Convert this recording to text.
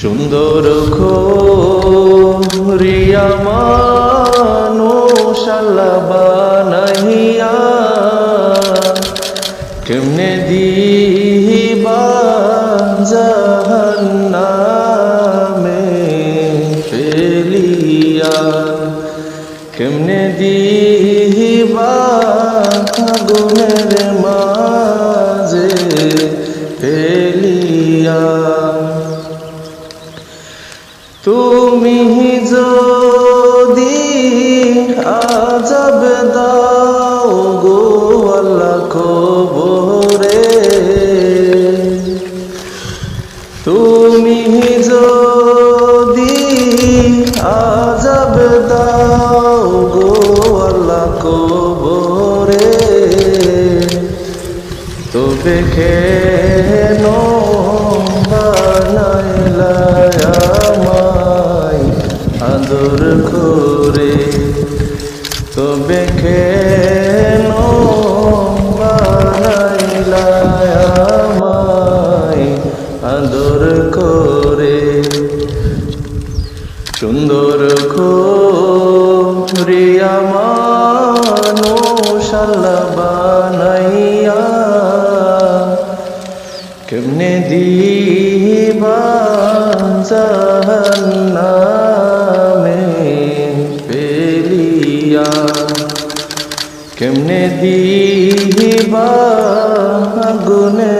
সুন্দর খোরিয়া মানুষ আল্লাহ কেমনে দিবা জাহান্নামে ফেলিয়া কেমনে দিবা আগুনের মাঝে ফেলিয়া। তুমি যদি আজব দাও গো আল্লাহ তুমি যদি আজব দাও গো আল্লাহ কবরে, তবে কেন আদর করে তবে কেন আদর করে? সুন্দর করিয়া মানুষ আল্লাহ বানাইয়া কেমনে দিবা জাহান্নামে? কেমনে দিবা আগুনের মা